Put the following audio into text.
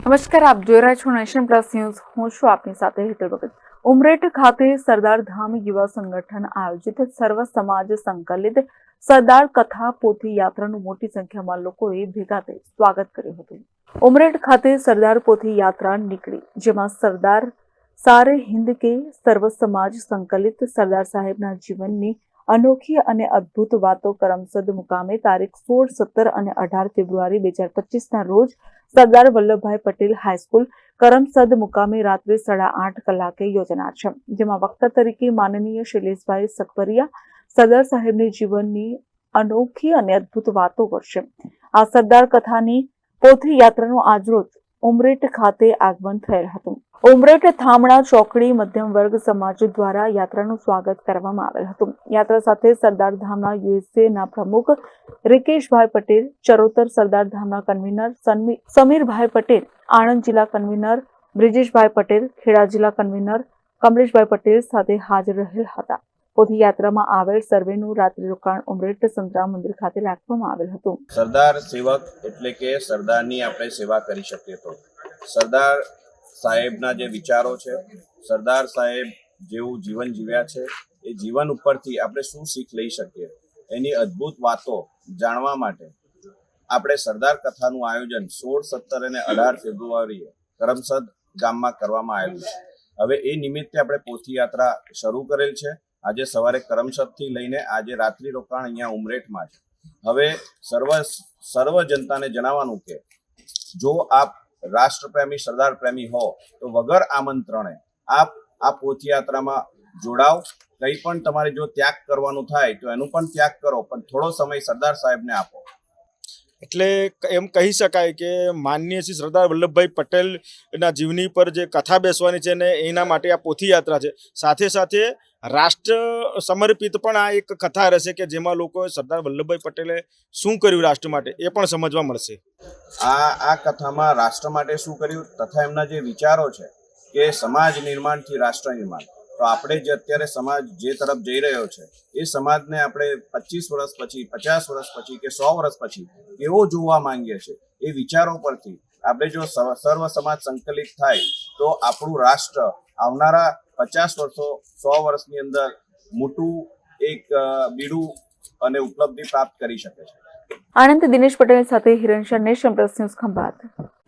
નમસ્કાર, આપ જોઈ રહ્યા છો નેશન પ્લસ ન્યૂઝ. હું છું આપની સાથે હેતલ ભગત. ઉમરેઠ ખાતે સરદાર ધામ યુવા સંગઠન આયોજિત સર્વ સમાજ સંકલિત સરદાર કથા પોથી યાત્રાનું મોટી સંખ્યામાં લોકોએ ભેગા થઈ સ્વાગત કર્યું હતું. ઉમરેઠ ખાતે સરદાર પોથી યાત્રા નીકળી, જેમાં સરદાર સારે હિન્દ કે સર્વ સમાજ સંકલિત સરદાર સાહેબના જીવનની અનોખી અને અદ્ભુત વાતો કરમસદ મુકામે તારીખ સોળ, સત્તર અને અઢાર ફેબ્રુઆરી બે હજાર પચીસના રોજ સરદાર વલ્લભભાઈ પટેલ હાઈસ્કૂલ કરમસદ મુકામે રાત્રે સાડા આઠ કલાકે યોજના છે, જેમાં વક્તા તરીકે માનનીય શૈલેષભાઈ સખવરિયા સરદાર સાહેબની જીવનની અનોખી અને અદ્ભુત વાતો કરશે. આ સરદાર કથાની પોથી યાત્રાનું આજરોજ ઉમરેઠ ખાતે આગમન થયેલ હતું. ઉમરેઠ થામણા ચોકડી મધ્યમ વર્ગ સમાજ દ્વારા યાત્રાનું સ્વાગત કરવામાં આવેલ હતું. યાત્રા સાથે સરદાર ધામના યુએસએ ના પ્રમુખ રિકેશભાઈ પટેલ, ચરોતર સરદાર ધામના કન્વીનર સમીરભાઈ પટેલ, આણંદ જિલ્લા કન્વીનર બ્રિજેશભાઈ પટેલ, ખેડા જિલ્લા કન્વીનર કમલેશભાઈ પટેલ સાથે હાજર રહેલ હતા. પોથી યાત્રામાં આવેલ સર્વેનું રાત્રિ રોકાણ ઉમરેઠ સંતરા મંદિર ખાતે રાખવામાં આવેલ હતું. સરદાર સેવક એટલે કે સરદારની આપણે સેવા કરી શકીએ તો. સરદાર સાહેબના જે વિચારો છે, સરદાર સાહેબ જેવું જીવન જીવ્યા છે, એ જીવન ઉપરથી આપણે શું શીખ લઈ શકીએ? એની અદ્ભુત વાતો જાણવા માટે આપણે સરદાર કથાનું આયોજન સોળ સત્તર અને અઢાર ફેબ્રુઆરીએ કરમસદ ગામમાં કરવામાં આવેલું છે. હવે એ નિમિત્તે આપણે પોથી યાત્રા શરૂ કરેલ છે. આજે સવારે કરમસદથી લઈને આજે રાત્રિ રોકાણ અહીંયા ઉમરેઠમાં છે. હવે સર્વ સર્વ જનતાને જણાવવાનું કે જો આપ રાષ્ટ્રપ્રેમી સરદાર પ્રેમી હો, તો વગર આમંત્રણે આપ આ પોથયાત્રામાં જોડાઓ કંઈ પણ તમારે જો ત્યાગ કરવાનું થાય તો એનું પણ ત્યાગ કરો, પણ થોડો સમય સરદાર સાહેબને આપો. એટલે એમ કહી શકાય કે માનનીય શ્રી સરદાર વલ્લભભાઈ પટેલના જીવની પર જે કથા બેસવાની છે ને એના માટે આ પોથી યાત્રા છે. સાથે સાથે રાષ્ટ્ર સમર્પિત પણ આ એક કથા રહેશે કે જેમાં લોકો સરદાર વલ્લભભાઈ પટેલે શું કર્યું રાષ્ટ્ર માટે એ પણ સમજવા મળશે. આ આ કથામાં રાષ્ટ્ર માટે શું કર્યું તથા એમના જે વિચારો છે કે સમાજ નિર્માણથી રાષ્ટ્ર નિર્માણ. તો આપણે જે અત્યારે સમાજ જે તરફ જઈ રહ્યો છે, એ સમાજને આપણે પચીસ વર્ષ પછી, પચાસ વર્ષ પછી કે સો વર્ષ પછી કેવો જોવા માંગીએ છીએ એ વિચારો પરથી આપણે જો સર્વ સમાજ સંકલિત થાય તો આપણું રાષ્ટ્ર આવનારા પચાસ વર્ષો, સો વર્ષની અંદર મોટું એક બીડું અને ઉપલબ્ધિ પ્રાપ્ત કરી શકે છે. આનંદ દિનેશ પટેલ સાથે Hiran Shah nation plus news Khambhat.